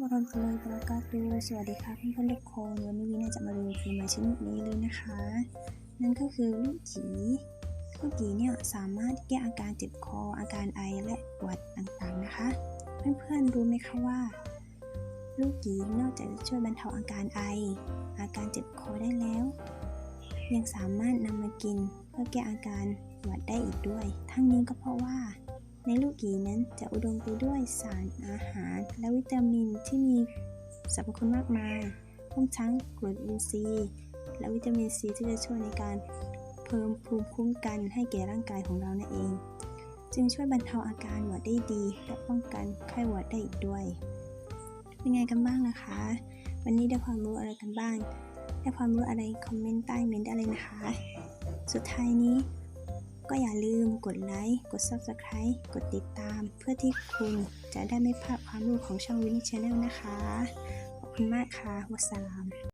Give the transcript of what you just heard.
วะเราะตุลลอฮิวะบะเราะกาตุฮ์สวัสดีค่ะเพื่อนๆทุกคนวันนี้วินาจะมารีวิวมาชิ้นนี้เลยนะคะ นั่นก็คือลูกหยีลูกหยีเนี่ยสามารถแก้อาการเจ็บคออาการไอและหวัดต่างๆนะคะ เพื่อนๆรู้ไหมคะว่า ลูกหยีนอกจากจะช่วยบรรเทาอาการไอ อาการเจ็บคอได้แล้ว ยังสามารถนำมากินเพื่อแก้อาการหวัดได้อีกด้วย ทั้งนี้ก็เพราะว่า ในลูกหยีนั้นจะอุดมไปด้วยสารอาหาร และวิตามินที่มีสรรพคุณมากมายรวมทั้งกรดอินทรีย์ และวิตามินซีที่จะช่วยในการเพิ่มภูมิคุ้มกันให้แก่ร่างกายของเรานั่นเอง จึงช่วยบรรเทาอาการหวัดได้ดี และป้องกันไข้หวัดได้อีกด้วย เป็นไงกันบ้างนะคะ วันนี้ได้ความรู้อะไรกันบ้าง ได้ความรู้อะไรคอมเมนต์ใต้เมนต์ได้เลยนะคะ สุดท้ายนี้ ก็อย่าลืมกดไลค์ กด Subscribe กดติดตาม เพื่อที่คุณจะได้ไม่พลาดความรู้ของช่องวินิชแนลนะคะ ขอบคุณมากค่ะ วัสสลาม